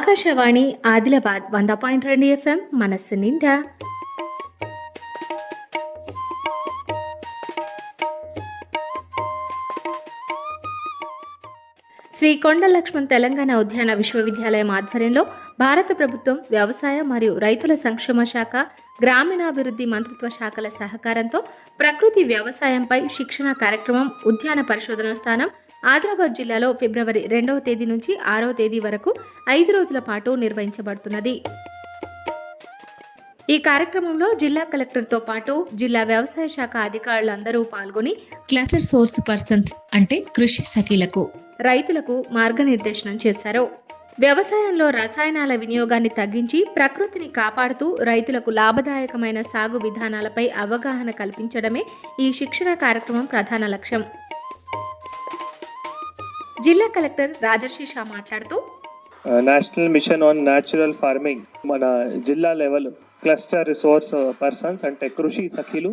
ఆకాశవాణి ఆదిలాబాద్ వంద పాయింట్ రెండు ఎఫ్ఎం మనస్సు నిండా. శ్రీ కొండ లక్ష్మణ్ తెలంగాణ ఉద్యాన విశ్వవిద్యాలయం ఆధ్వర్యంలో భారత ప్రభుత్వం వ్యవసాయ మరియు రైతుల సంక్షేమ శాఖ గ్రామీణాభివృద్ధి మంత్రిత్వ శాఖల సహకారంతో ప్రకృతి వ్యవసాయంపై శిక్షణ కార్యక్రమం ఉద్యాన పరిశోధన స్థానం ఆదిలాబాద్ జిల్లాలో ఫిబ్రవరి రెండవ తేదీ నుంచి ఆరవ తేదీ వరకు ఐదు రోజుల పాటు నిర్వహించబడుతున్నది. ఈ కార్యక్రమంలో జిల్లా కలెక్టర్తో పాటు జిల్లా వ్యవసాయ శాఖ అధికారులందరూ పాల్గొని క్లస్టర్ సోర్స్ పర్సన్స్ అంటే కృషి సఖీలకు రైతులకు మార్గనిర్దేశనం చేశారు. వ్యవసాయంలో రసాయనాల వినియోగాన్ని తగ్గించి ప్రకృతిని కాపాడుతూ రైతులకు లాభదాయకమైన సాగు విధానాలపై అవగాహన కల్పించడమే ఈ శిక్షణ కార్యక్రమం ప్రధాన లక్ష్యం. జిల్లా కలెక్టర్ రాజర్షి షా మాట్లాడుతూ national mission on natural farming మన జిల్లా లెవెల్ క్లస్టర్ రిసోర్స్ పర్సన్స్ అంటే కృషి సఖిలు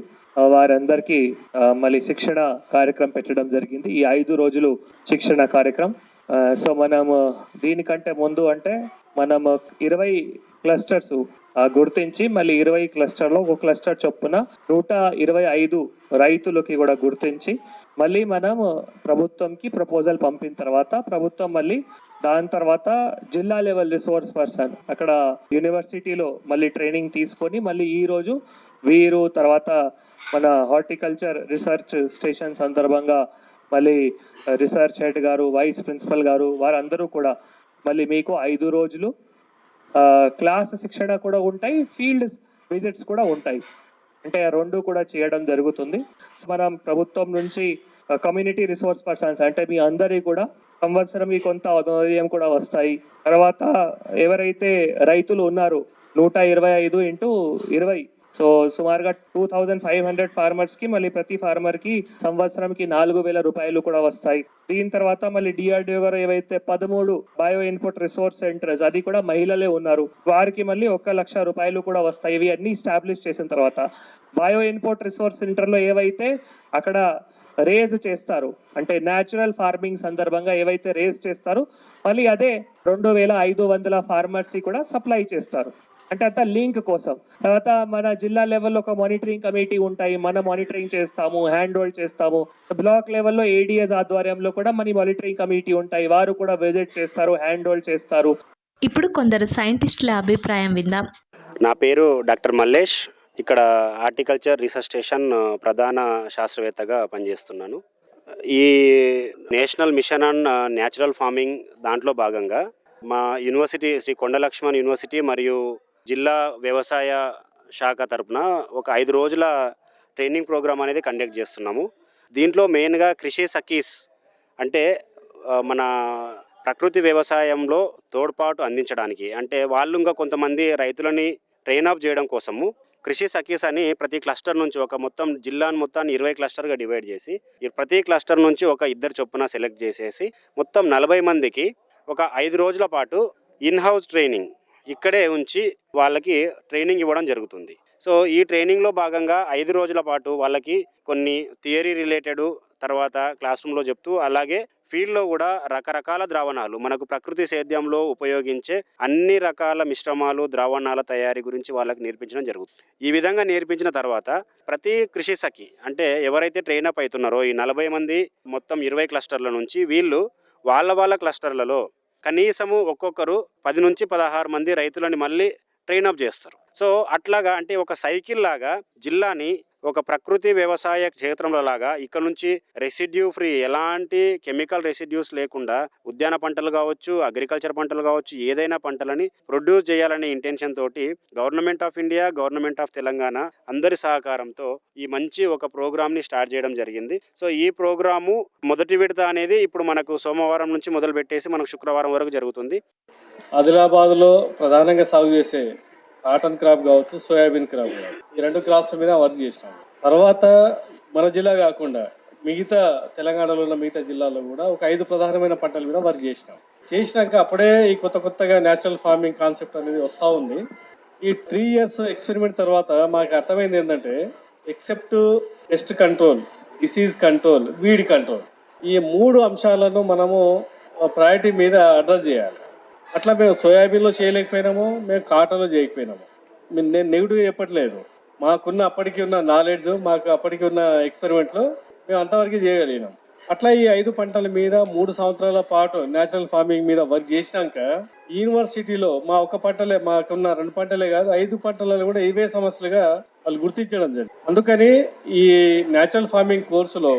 వారందరికీ మళ్ళీ శిక్షణ కార్యక్రమం పెట్టడం జరిగింది. ఈ ఐదు రోజులు శిక్షణ కార్యక్రమం. Uh, సో మనం దీనికంటే ముందు అంటే మనం ఇరవై క్లస్టర్స్ గుర్తించి మళ్ళీ ఇరవై క్లస్టర్లో ఒక క్లస్టర్ చొప్పున నూట ఇరవై ఐదు రైతులకి కూడా గుర్తించి మళ్ళీ మనం ప్రభుత్వంకి ప్రపోజల్ పంపిన తర్వాత ప్రభుత్వం మళ్ళీ దాని తర్వాత జిల్లా లెవెల్ రిసోర్స్ పర్సన్ అక్కడ యూనివర్సిటీలో మళ్ళీ ట్రైనింగ్ తీసుకొని మళ్ళీ ఈ రోజు వీరు తర్వాత మన హార్టికల్చర్ రీసెర్చ్ స్టేషన్ సందర్భంగా మళ్ళీ రీసెర్చ్ హెడ్ గారు వైస్ ప్రిన్సిపల్ గారు వారందరూ కూడా మళ్ళీ మీకు ఐదు రోజులు క్లాస్ శిక్షణ కూడా ఉంటాయి ఫీల్డ్ విజిట్స్ కూడా ఉంటాయి. అంటే రెండు కూడా చేయడం జరుగుతుంది. మనం ప్రభుత్వం నుంచి కమ్యూనిటీ రిసోర్స్ పర్సన్స్ అంటే మీ అందరి కూడా సంవత్సరం కొంత ఆధ్వర్యం కూడా వస్తాయి. తర్వాత ఎవరైతే రైతులు ఉన్నారు నూట ఇరవై ఐదు ఇంటూ ఇరవై సో సుమారుగా టూ థౌజండ్ ఫైవ్ హండ్రెడ్ ఫార్మర్స్కి మళ్ళీ ప్రతి ఫార్మర్కి సంవత్సరంకి నాలుగు వేల రూపాయలు కూడా వస్తాయి. దీని తర్వాత మళ్ళీ డిఆర్డిఓ గారు ఏవైతే పదమూడు బయో ఇన్పుట్ రిసోర్స్ సెంటర్స్ అది కూడా మహిళలే ఉన్నారు. వారికి మళ్ళీ ఒక లక్ష రూపాయలు కూడా వస్తాయి. ఇవి అన్ని ఎస్టాబ్లిష్ చేసిన తర్వాత. బయో ఇన్పుట్ రిసోర్స్ సెంటర్లో ఏవైతే అక్కడ రేజ్ చేస్తారు. అంటే న్యాచురల్ ఫార్మింగ్ సందర్భంగా ఏవైతే రేజ్ చేస్తారో మళ్ళీ అదే రెండు వేల ఐదు వందల ఫార్మర్స్ కూడా సప్లై చేస్తారు. అంటే అంత లింక్ కోసం. తర్వాత మన జిల్లా లెవెల్లో ఒక మానిటరింగ్ కమిటీ ఉంటాయి. మనం మానిటరింగ్ చేస్తాము హ్యాండ్ హోల్డ్ చేస్తాము. బ్లాక్ లెవెల్లో ఏడిఎస్ ఆధ్వర్యంలో కూడా మన మానిటరింగ్ కమిటీ ఉంటాయి. వారు కూడా విజిట్ చేస్తారు హ్యాండ్ హోల్డ్ చేస్తారు. ఇప్పుడు కొందరు సైంటిస్టుల అభిప్రాయం విందాం. నా పేరు డాక్టర్ మల్లేష్. ఇక్కడ హార్టికల్చర్ రీసెర్చ్ స్టేషన్ ప్రధాన శాస్త్రవేత్తగా పనిచేస్తున్నాను. ఈ national mission on natural farming దాంట్లో భాగంగా మా యూనివర్సిటీ శ్రీ కొండలక్ష్మణ్ యూనివర్సిటీ మరియు జిల్లా వ్యవసాయ శాఖ తరపున ఒక ఐదు రోజుల ట్రైనింగ్ ప్రోగ్రామ్ అనేది కండక్ట్ చేస్తున్నాము. దీంట్లో మెయిన్గా కృషి సఖీస్ అంటే మన ప్రకృతి వ్యవసాయంలో తోడ్పాటు అందించడానికి. అంటే వాళ్ళు ఇంకా కొంతమంది రైతులని ట్రైన్ అప్ చేయడం కోసము కృషి సఖీస్ అని ప్రతి క్లస్టర్ నుంచి ఒక మొత్తం జిల్లాను మొత్తాన్ని ఇరవై క్లస్టర్గా డివైడ్ చేసి ప్రతి క్లస్టర్ నుంచి ఒక ఇద్దరు చొప్పున సెలెక్ట్ చేసేసి మొత్తం నలభై మందికి ఒక ఐదు రోజుల పాటు ఇన్ హౌస్ ట్రైనింగ్ ఇక్కడే ఉంచి వాళ్ళకి ట్రైనింగ్ ఇవ్వడం జరుగుతుంది. సో ఈ ట్రైనింగ్లో భాగంగా ఐదు రోజుల పాటు వాళ్ళకి కొన్ని థియరీ రిలేటెడ్ తర్వాత క్లాస్ రూమ్లో చెప్తూ అలాగే ఫీల్డ్లో కూడా రకరకాల ద్రావణాలు మనకు ప్రకృతి సేద్యంలో ఉపయోగించే అన్ని రకాల మిశ్రమాలు ద్రావణాల తయారీ గురించి వాళ్ళకి నేర్పించడం జరుగుతుంది. ఈ విధంగా నేర్పించిన తర్వాత ప్రతి కృషి సఖి అంటే ఎవరైతే ట్రైన్ అప్ అవుతున్నారో ఈ నలభై మంది మొత్తం ఇరవై క్లస్టర్ల నుంచి వీళ్ళు వాళ్ళ వాళ్ళ క్లస్టర్లలో కనీసము ఒక్కొక్కరు పది నుంచి పదహారు మంది రైతులని మళ్ళీ ట్రైన్ అప్ చేస్తారు. సో అట్లాగా అంటే ఒక సైకిల్ లాగా జిల్లాని ఒక ప్రకృతి వ్యవసాయ క్షేత్రంలో లాగా ఇక్కడ నుంచి రెసిడ్యూ ఫ్రీ ఎలాంటి కెమికల్ రెసిడ్యూస్ లేకుండా ఉద్యాన పంటలు కావచ్చు అగ్రికల్చర్ పంటలు కావచ్చు ఏదైనా పంటలని ప్రొడ్యూస్ చేయాలనే ఇంటెన్షన్ తోటి government of India government of Telangana అందరి సహకారంతో ఈ మంచి ఒక ప్రోగ్రామ్ని స్టార్ట్ చేయడం జరిగింది. సో ఈ ప్రోగ్రాము మొదటి విడత అనేది ఇప్పుడు మనకు సోమవారం నుంచి మొదలు పెట్టేసి మనకు శుక్రవారం వరకు జరుగుతుంది. ఆదిలాబాద్లో ప్రధానంగా సాగు చేసే కాటన్ క్రాప్ కావచ్చు సోయాబీన్ క్రాప్ కావచ్చు. ఈ రెండు క్రాప్స్ మీద వర్క్ చేసినాం. తర్వాత మన జిల్లా కాకుండా మిగతా తెలంగాణలో ఉన్న మిగతా జిల్లాల్లో కూడా ఒక ఐదు ప్రధానమైన పంటల మీద వర్క్ చేసినాం. చేసినాక అప్పుడే ఈ కొత్త కొత్తగా న్యాచురల్ ఫార్మింగ్ కాన్సెప్ట్ అనేది వస్తూ ఉంది. ఈ త్రీ ఇయర్స్ ఎక్స్పెరిమెంట్ తర్వాత మాకు అర్థమైంది ఏంటంటే except pest control disease control weed control ఈ మూడు అంశాలను మనము ప్రయారిటీ మీద అడ్రస్ చేయాలి. అట్లా మేము సోయాబీన్లో చేయలేకపోయినాము మేము కాటన్లో చేయకపోయినాము. నేను నెగిటివ్ చెప్పట్లేదు. మాకున్న అప్పటికి ఉన్న నాలెడ్జ్ మాకు అప్పటికి ఉన్న ఎక్స్పెరిమెంట్లో మేము అంతవరకు చేయగలిగినాం. అట్లా ఈ ఐదు పంటల మీద మూడు సంవత్సరాల పాటు నేచురల్ ఫార్మింగ్ మీద వర్క్ చేసినాక యూనివర్సిటీలో మా ఒక పంటలే మాకున్న రెండు పంటలే కాదు ఐదు పంటలలో కూడా ఇవే సమస్యలుగా వాళ్ళు గుర్తించడం జరిగింది. అందుకని ఈ నేచురల్ ఫార్మింగ్ కోర్సులో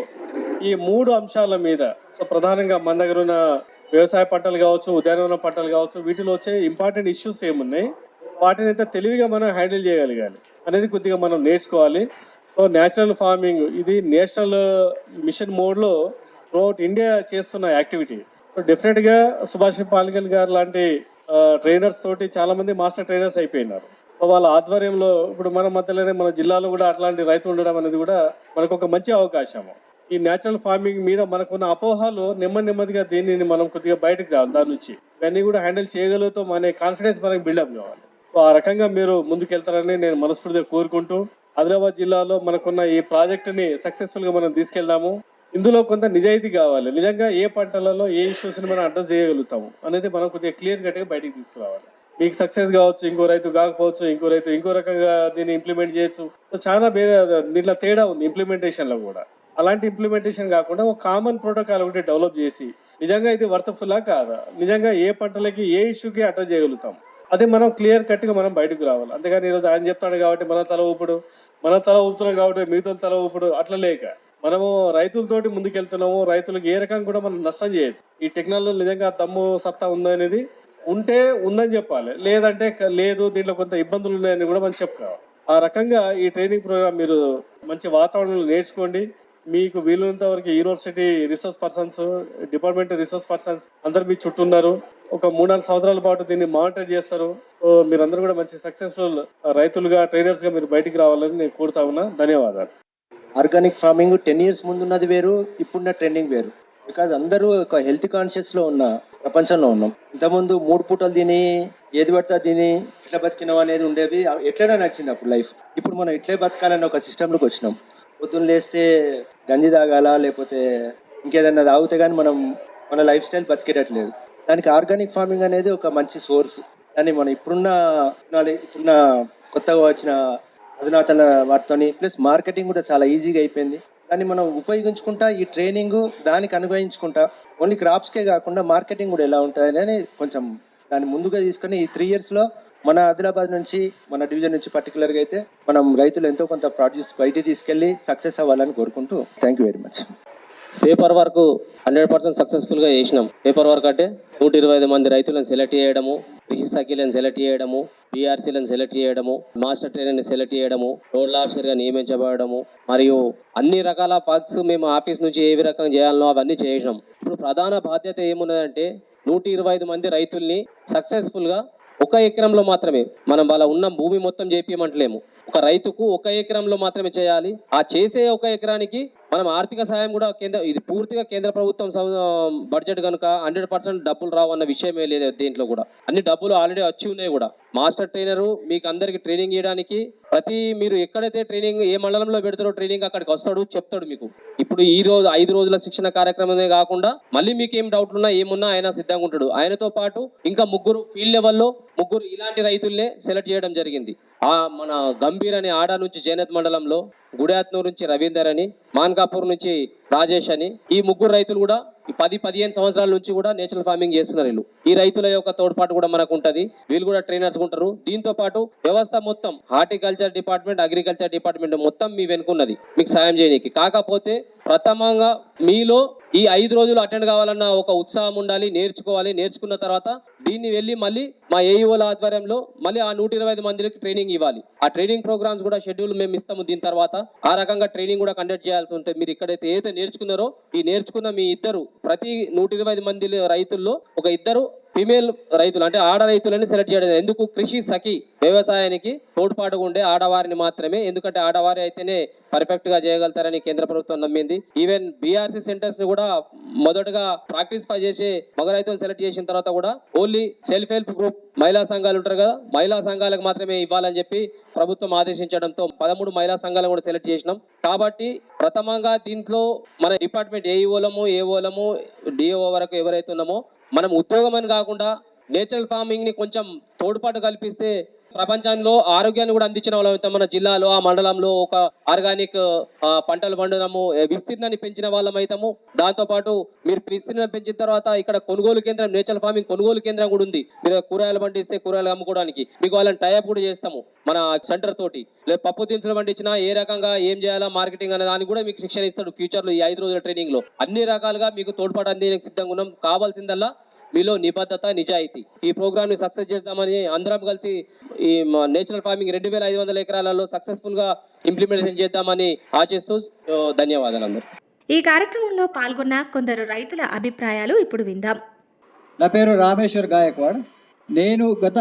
ఈ మూడు అంశాల మీద సో ప్రధానంగా మన దగ్గర ఉన్న వ్యవసాయ పంటలు కావచ్చు ఉద్యానవన పంటలు కావచ్చు వీటిలో వచ్చే ఇంపార్టెంట్ ఇష్యూస్ ఏమున్నాయి? వాటిని అయితే తెలివిగా మనం హ్యాండిల్ చేయగలగాలి అనేది కొద్దిగా మనం నేర్చుకోవాలి. సో నేచురల్ ఫార్మింగ్ ఇది నేషనల్ మిషన్ మోడ్లో త్రూఅవుట్ ఇండియా చేస్తున్న యాక్టివిటీ సో డెఫినెట్గా సుభాష్ పాలికల్ గారు లాంటి ట్రైనర్స్ తోటి చాలామంది మాస్టర్ ట్రైనర్స్ అయిపోయినారు. సో వాళ్ళ ఆధ్వర్యంలో ఇప్పుడు మన మధ్యలోనే మన జిల్లాలో కూడా అట్లాంటి రైతు ఉండడం అనేది కూడా మనకు ఒక మంచి అవకాశము. ఈ నేచురల్ ఫార్మింగ్ మీద మనకున్న అపోహలు నెమ్మది నెమ్మదిగా దీనిని మనం కొద్దిగా బయటకు రావాలి దాని నుంచి. ఇవన్నీ కూడా హ్యాండిల్ చేయగలుగుతాం అనే కాన్ఫిడెన్స్ మనకి బిల్డప్ కావాలి. సో ఆ రకంగా మీరు ముందుకెళ్తారని నేను మనస్ఫూర్తిగా కోరుకుంటూ ఆదిలాబాద్ జిల్లాలో మనకున్న ఈ ప్రాజెక్టుని సక్సెస్ఫుల్గా మనం తీసుకెళ్దాము. ఇందులో కొంత నిజాయితీ కావాలి. నిజంగా ఏ పంటలలో ఏ ఇష్యూస్ని మనం అడ్రస్ చేయగలుగుతాము అనేది మనం కొద్దిగా క్లియర్ కట్గా బయటికి తీసుకురావాలి. మీకు సక్సెస్ కావచ్చు ఇంకో రైతు కాకపోవచ్చు ఇంకో రైతు ఇంకో రకంగా దీన్ని ఇంప్లిమెంట్ చేయొచ్చు. సో చాలా భేద దీంట్లో తేడా ఉంది ఇంప్లిమెంటేషన్లో కూడా. అలాంటి ఇంప్లిమెంటేషన్ కాకుండా ఒక కామన్ ప్రోటోకాల్ ఒకటి డెవలప్ చేసి నిజంగా ఇది వర్తఫుల్లా కాదా? నిజంగా ఏ పంటలకి ఏ ఇష్యూకి అడ్రస్ చేయగలుగుతాం? అదే మనం క్లియర్ కట్గా మనం బయటకు రావాలి. అంతేగాని ఈరోజు ఆయన చెప్తాడు కాబట్టి మన తల ఊపుడు మన తల ఊపుతున్నాం కాబట్టి మిగతా తల ఊపుడు అట్లా లేక. మనము రైతులతోటి ముందుకెళ్తున్నాము రైతులకు ఏ రకంగా కూడా మనం నష్టం చేయదు ఈ టెక్నాలజీ నిజంగా దమ్ము సత్తా ఉందా అనేది ఉంటే ఉందని చెప్పాలి. లేదంటే లేదు దీంట్లో కొంత ఇబ్బందులు ఉన్నాయని కూడా మనం చెప్పుకోవాలి. ఆ రకంగా ఈ ట్రైనింగ్ ప్రోగ్రామ్ మీరు మంచి వాతావరణంలో నేర్చుకోండి. మీకు వీలున్నంత వరకు university resource persons department resource persons అందరు మీ చుట్టూ ఉన్నారు. ఒక మూడు నాలుగు సంవత్సరాల పాటు దీన్ని మానిటర్ చేస్తారు. మీరందరూ కూడా మంచి సక్సెస్ఫుల్ రైతులుగా ట్రైనర్స్గా మీరు బయటికి రావాలని నేను కోరుతా ఉన్నా. ధన్యవాదాలు. ఆర్గానిక్ ఫార్మింగ్ టెన్ ఇయర్స్ ముందున్నది వేరు ఇప్పుడున్న ట్రెండింగ్ వేరు. బికాజ్ అందరూ ఒక హెల్త్ కాన్షియస్లో ఉన్న ప్రపంచంలో ఉన్నాం. ఇంతకుముందు మూడు పూటలు తిని ఏది పడితే తిని ఎట్లా బతికినాం అనేది ఉండేవి ఎట్లనే నచ్చింది అప్పుడు లైఫ్ ఇప్పుడు మనం ఇట్లే బతకాలని ఒక సిస్టంలోకి వచ్చినాం. పొద్దున్న లేస్తే గంజి తాగాల లేకపోతే ఇంకేదన్నా తాగితే కానీ మనం మన లైఫ్ స్టైల్ బతికేటట్లేదు. దానికి ఆర్గానిక్ ఫార్మింగ్ అనేది ఒక మంచి సోర్స్. దాన్ని మనం ఇప్పుడున్న ఇప్పుడున్న కొత్తగా వచ్చిన అధునాతన వాటితోని ప్లస్ మార్కెటింగ్ కూడా చాలా ఈజీగా అయిపోయింది. దాన్ని మనం ఉపయోగించుకుంటా ఈ ట్రైనింగ్ దానికి అనుభవించుకుంటా ఓన్లీ క్రాప్స్కే కాకుండా మార్కెటింగ్ కూడా ఎలా ఉంటుంది అని కొంచెం దాన్ని ముందుగా తీసుకొని ఈ త్రీ ఇయర్స్లో మన ఆదిలాబాద్ నుంచి మన డివిజన్ నుంచి పర్టికులర్గా అయితే మనం రైతులు ఎంతో కొంత ప్రొడ్యూస్ బయటికి తీసుకెళ్ళి సక్సెస్ అవ్వాలని కోరుకుంటూ thank you very much paper work hundred percent సక్సెస్ఫుల్గా చేసినాం. పేపర్ వర్క్ అంటే నూట ఇరవై ఐదు మంది రైతులను సెలెక్ట్ చేయడము కృషి సఖీలను సెలెక్ట్ చేయడము బీఆర్సీలను సెలెక్ట్ చేయడము మాస్టర్ ట్రైనర్ని సెలెక్ట్ చేయడము రోడ్ ఆఫీసర్గా నియమించబడము మరియు అన్ని రకాల పర్క్స్ మేము ఆఫీస్ నుంచి ఏ రకంగా చేయాలనో అవన్నీ చేసినాం. ఇప్పుడు ప్రధాన బాధ్యత ఏమున్నదంటే నూట ఇరవై ఐదు మంది రైతుల్ని సక్సెస్ఫుల్గా ఒక ఎకరంలో మాత్రమే మనం వాళ్ళ ఉన్న భూమి మొత్తం చేపించమంటలేము ఒక రైతుకు ఒక ఎకరంలో మాత్రమే చేయాలి. ఆ చేసే ఒక ఎకరానికి మనం ఆర్థిక సాయం కూడా కేంద్ర ఇది పూర్తిగా కేంద్ర ప్రభుత్వం బడ్జెట్ కనుక హండ్రెడ్ పర్సెంట్ డబ్బులు రావు అన్న విషయమే లేదు దీంట్లో కూడా. అన్ని డబ్బులు ఆల్రెడీ వచ్చి ఉన్నాయి కూడా. మాస్టర్ ట్రైనరు మీకు అందరికి ట్రైనింగ్ ఇవ్వడానికి. ప్రతి మీరు ఎక్కడైతే ట్రైనింగ్ ఏ మండలంలో పెడతారో ట్రైనింగ్ అక్కడికి వస్తాడు చెప్తాడు మీకు. ఇప్పుడు ఈ రోజు ఐదు రోజుల శిక్షణ కార్యక్రమమే కాకుండా మళ్ళీ మీకు ఏం డౌట్లు ఉన్నా ఏమున్నా ఆయన సిద్ధంగా ఉంటాడు. ఆయనతో పాటు ఇంకా ముగ్గురు ఫీల్డ్ లెవెల్లో ముగ్గురు ఇలాంటి రైతుల్నే సెలెక్ట్ చేయడం జరిగింది. ఆ మన గంభీర్ అనే ఆడ నుంచి జైనత్ మండలంలో గుడాత్నూర్ నుంచి రవీందర్ అని మాన్కాపూర్ నుంచి రాజేష్ అని ఈ ముగ్గురు రైతులు కూడా పది పదిహేను సంవత్సరాల నుంచి కూడా నేచురల్ ఫార్మింగ్ చేస్తున్నారు వీళ్ళు. ఈ రైతుల యొక్క తోడ్పాటు కూడా మనకు ఉంటది. వీళ్ళు కూడా ట్రైనర్స్ ఉంటారు. దీంతో పాటు వ్యవస్థ మొత్తం హార్టికల్చర్ డిపార్ట్మెంట్ అగ్రికల్చర్ డిపార్ట్మెంట్ మొత్తం మీ వెనుకున్నది మీకు సాయం చేయడానికి కాకపోతే ప్రథమంగా మీలో ఈ ఐదు రోజులు అటెండ్ కావాలన్న ఒక ఉత్సాహం ఉండాలి నేర్చుకోవాలి. నేర్చుకున్న తర్వాత దీన్ని వెళ్ళి మళ్ళీ మా ఏఈఓల ఆధ్వర్యంలో మళ్ళీ ఆ నూట ఇరవై ఐదు మందికి ట్రైనింగ్ ఇవ్వాలి. ఆ ట్రైనింగ్ ప్రోగ్రామ్స్ కూడా షెడ్యూల్ మేము ఇస్తాము దీని తర్వాత. ఆ రకంగా ట్రైనింగ్ కూడా కండక్ట్ చేయాల్సి ఉంటుంది మీరు ఇక్కడైతే ఏదైతే నేర్చుకున్నారో ఈ నేర్చుకున్న మీ ఇద్దరు ప్రతి నూట ఇరవై ఐదు మంది రైతుల్లో ఒక ఇద్దరు ఫిమేల్ రైతులు అంటే ఆడ రైతులని సెలెక్ట్ చేయడం ఎందుకు? కృషి సఖి వ్యవసాయానికి తోడ్పాటుగా ఉండే ఆడవారిని మాత్రమే. ఎందుకంటే ఆడవారి అయితేనే పర్ఫెక్ట్గా చేయగలుగుతారని కేంద్ర ప్రభుత్వం నమ్మింది. ఈవెన్ బీఆర్సీ సెంటర్స్ని కూడా మొదటగా ప్రాక్టీస్ చేసే మగ రైతులు సెలెక్ట్ చేసిన తర్వాత కూడా ఓన్లీ సెల్ఫ్ హెల్ప్ గ్రూప్ మహిళా సంఘాలు ఉంటారు కదా మహిళా సంఘాలకు మాత్రమే ఇవ్వాలని చెప్పి ప్రభుత్వం ఆదేశించడంతో పదమూడు మహిళా సంఘాలను కూడా సెలెక్ట్ చేసినాం. కాబట్టి ప్రథమంగా దీంట్లో మన డిపార్ట్మెంట్ ఏఈఓలము ఏఓలము డిఓ వరకు ఎవరైతే ఉన్నామో మనం ఉద్యోగం అని కాకుండా నేచురల్ ఫార్మింగ్ని కొంచెం తోడ్పాటు కల్పిస్తే ప్రపంచంలో ఆరోగ్యాన్ని కూడా అందించిన వాళ్ళం అవుతాం మన జిల్లాలో ఆ మండలంలో ఒక ఆర్గానిక్ పంటలు పండడము విస్తీర్ణాన్ని పెంచిన వాళ్ళం అవుతాము దాంతోపాటు మీరు విస్తీర్ణం పెంచిన తర్వాత ఇక్కడ కొనుగోలు కేంద్రం నేచురల్ ఫార్మింగ్ కొనుగోలు కేంద్రం కూడా ఉంది. మీరు కూరగాయలు పండిస్తే కూరగాయలు అమ్ముకోవడానికి. మీకు వాళ్ళని టైప్ కూడా చేస్తాము మన సెంటర్ తోటి. లేదా పప్పు దినుసులు పండించినా ఏ రకంగా ఏం చేయాలా మార్కెటింగ్ అనే దాన్ని కూడా మీకు శిక్షణ ఇస్తాడు ఫ్యూచర్లో ఈ ఐదు రోజుల ట్రైనింగ్లో అన్ని రకాలుగా మీకు తోడ్పాటు అందించడానికి సిద్ధంగా ఉన్నాం. కావాల్సిందల్లా మీలో నిబద్ధత నిజాయితీ. ఈ ప్రోగ్రామ్ని సక్సెస్ చేద్దామని అందరం కలిసి ఈ నేచురల్ ఫార్మింగ్ రెండు వేల ఐదు వందల ఎకరాలలో సక్సెస్ఫుల్గా ఇంప్లిమెంటేషన్ చేద్దామని ఆశిస్తూ ధన్యవాదాలు అందరూ ఈ కార్యక్రమంలో పాల్గొన్న కొందరు రైతుల అభిప్రాయాలు ఇప్పుడు విందాం. నా పేరు రామేశ్వర్ గాయక్వాడ్. నేను గత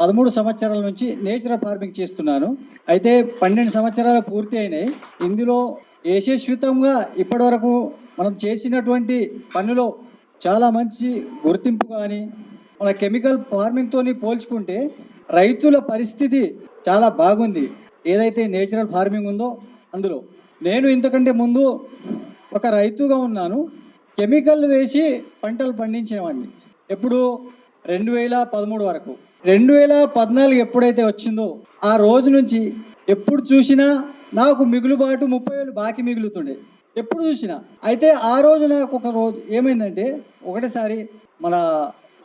పదమూడు సంవత్సరాల నుంచి నేచురల్ ఫార్మింగ్ చేస్తున్నాను. అయితే పన్నెండు సంవత్సరాలు పూర్తి అయినాయి. ఇందులో యశస్వితంగా ఇప్పటివరకు మనం చేసినటువంటి పనులో చాలా మంచి గుర్తింపు కానీ మన కెమికల్ ఫార్మింగ్తో పోల్చుకుంటే రైతుల పరిస్థితి చాలా బాగుంది. ఏదైతే నేచురల్ ఫార్మింగ్ ఉందో అందులో. నేను ఇంతకంటే ముందు ఒక రైతుగా ఉన్నాను. కెమికల్ వేసి పంటలు పండించేవాడిని. ఎప్పుడు? రెండు వేల పదమూడు వరకు. రెండు వేల పద్నాలుగు ఎప్పుడైతే వచ్చిందో ఆ రోజు నుంచి ఎప్పుడు చూసినా నాకు మిగులుబాటు ముప్పై వేలు బాకీ మిగులుతుండే. ఎప్పుడు చూసినా. అయితే ఆ రోజు నాకు ఒక రోజు ఏమైందంటే ఒకటేసారి మన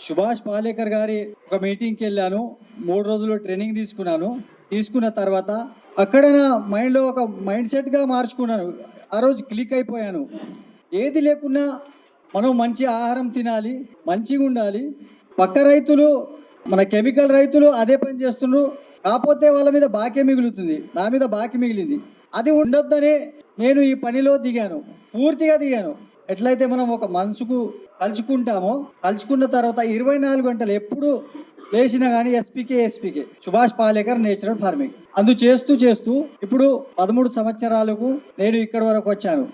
సుభాష్ పాలేకర్ గారి ఒక మీటింగ్కి వెళ్ళాను. మూడు రోజులు ట్రైనింగ్ తీసుకున్నాను. తీసుకున్న తర్వాత అక్కడ నా మైండ్లో ఒక మైండ్ సెట్గా మార్చుకున్నాను. ఆ రోజు క్లిక్ అయిపోయాను. ఏది లేకున్నా మనం మంచి ఆహారం తినాలి మంచిగా ఉండాలి. పక్క రైతులు మన కెమికల్ రైతులు అదే పని చేస్తున్నారు. కాకపోతే వాళ్ళ మీద బాకే మిగులుతుంది. నా మీద బాకీ మిగిలింది. అది ఉండొద్దని నేను ఈ పనిలో దిగాను పూర్తిగా దిగాను. ఎట్లయితే మనం ఒక మనసుకు కలుచుకుంటామో కలుచుకున్న తర్వాత ఇరవై నాలుగు గంటలు ఎప్పుడు లేచినా కానీ SPK SPK. Subhash Palekar natural farming. అందు చేస్తూ చేస్తూ ఇప్పుడు పదమూడు సంవత్సరాలకు నేను ఇక్కడ వరకు వచ్చాను.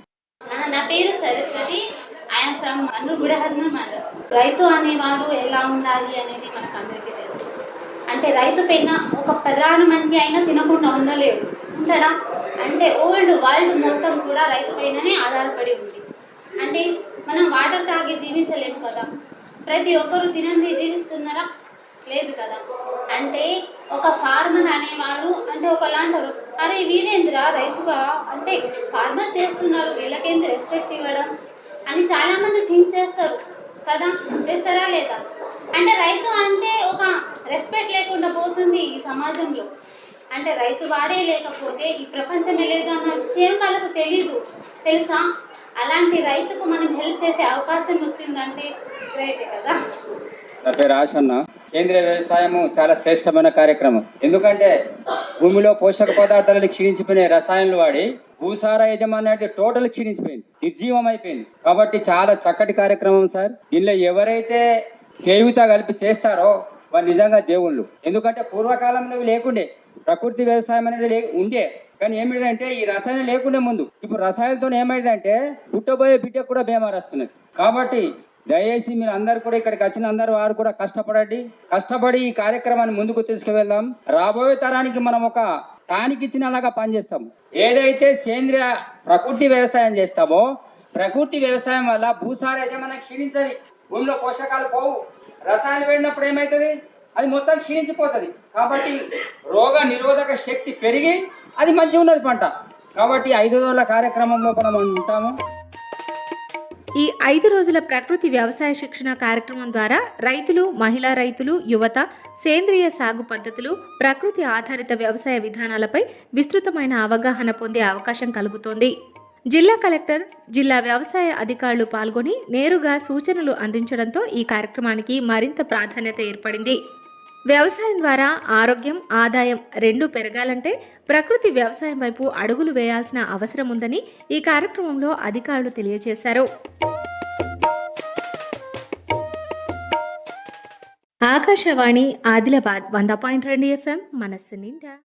నా పేరు సరస్వతి. ఐఎమ్ ఫ్రమ్ అన్నూరుగూడ హర్నూర్ రైతు అనేవాడు ఎలా ఉండాలి అనేది మనకు అందరికీ అంటే రైతు పైన ఒక ప్రధానమంత్రి అయినా తినకుండా ఉండలేడు. ఉంటాడా? అంటే ఓల్డ్ వరల్డ్ మొత్తం కూడా రైతు పైననే ఆధారపడి ఉంది. అంటే మనం వాటర్ తాగి జీవించలేము కదా. ప్రతి ఒక్కరు తినంది జీవిస్తున్నారా? లేదు కదా. అంటే ఒక ఫార్మర్ అనేవాడు అంటే ఒకలాంటారు అరే వీడేంద్రా రైతుగా? అంటే ఫార్మర్ చేస్తున్నారు వీళ్ళకేంది రెస్పెక్ట్ ఇవ్వడం? అని చాలామంది థింక్ చేస్తారు కదా. చేస్తారా లేదా? అంటే రైతు అంటే ఒక లేకుండా పోతుంది ఈ సమాజంలో. అంటే రైతు వాడే లేకపోతే ఈ ప్రపంచమే లేదు అన్న విషయం వాళ్ళకు తెలీదు. తెలుసా? అలాంటి రైతుకు మనం హెల్ప్ చేసే అవకాశం వస్తుందంటే గ్రేట్ కదా. నా పేరు ఆశన్న. సేంద్రియ వ్యవసాయము చాలా శ్రేష్టమైన కార్యక్రమం. ఎందుకంటే భూమిలో పోషక పదార్థాలను క్షీణించిపోయిన రసాయనాలు వాడి భూసార యజమాని అయితే టోటల్ క్షీణించిపోయింది. నిర్జీవం అయిపోయింది కాబట్టి చాలా చక్కటి కార్యక్రమం సార్. దీనిలో ఎవరైతే చేయుత కలిపి చేస్తారో వారు నిజంగా దేవుళ్ళు. ఎందుకంటే పూర్వకాలంలో లేకుండే ప్రకృతి వ్యవసాయం అనేది లే ఉండే. కానీ ఏమిటంటే ఈ రసాయనం లేకుండే ముందు. ఇప్పుడు రసాయనతో ఏమైందంటే పుట్టబోయే బిడ్డకు కూడా బీమారు వస్తున్నది కాబట్టి దయచేసి మీరు అందరు కూడా ఇక్కడికి వచ్చిన అందరు వారు కూడా కష్టపడండి. కష్టపడి ఈ కార్యక్రమాన్ని ముందుకు తీసుకువెళ్దాం. రాబోయే తరానికి మనం ఒక టానికి ఇచ్చినలాగా పనిచేస్తాం ఏదైతే సేంద్రియ ప్రకృతి వ్యవసాయం చేస్తామో ప్రకృతి వ్యవసాయం వల్ల భూసార యజమానం క్షీణించాలి భూమిలో పోషకాలు పోవు. రసాయనాలు వెళ్ళినప్పుడు ఏమవుతుంది అది మొత్తం క్షీణించిపోతుంది. కాబట్టి రోగ నిరోధక శక్తి పెరిగి అది మంచిగా ఉన్నది పంట. కాబట్టి ఐదు రోజుల కార్యక్రమంలో మనం ఉంటాము. ఈ ఐదు రోజుల ప్రకృతి వ్యవసాయ శిక్షణ కార్యక్రమం ద్వారా రైతులు మహిళా రైతులు యువత సేంద్రియ సాగు పద్ధతులు ప్రకృతి ఆధారిత వ్యవసాయ విధానాలపై విస్తృతమైన అవగాహన పొందే అవకాశం కలుగుతోంది. జిల్లా కలెక్టర్ జిల్లా వ్యవసాయ అధికారులు పాల్గొని నేరుగా సూచనలు అందించడంతో ఈ కార్యక్రమానికి మరింత ప్రాధాన్యత ఏర్పడింది. వ్యవసాయం ద్వారా ఆరోగ్యం ఆదాయం రెండు పెరగాలంటే ప్రకృతి వ్యవసాయం వైపు అడుగులు వేయాల్సిన అవసరం ఉందని ఈ కార్యక్రమంలో అధికారులు తెలియజేశారు. ఆకాశవాణి ఆదిలాబాద్ వంద పాయింట్ రెండు ఎఫ్ఎం మనస్సు నిండా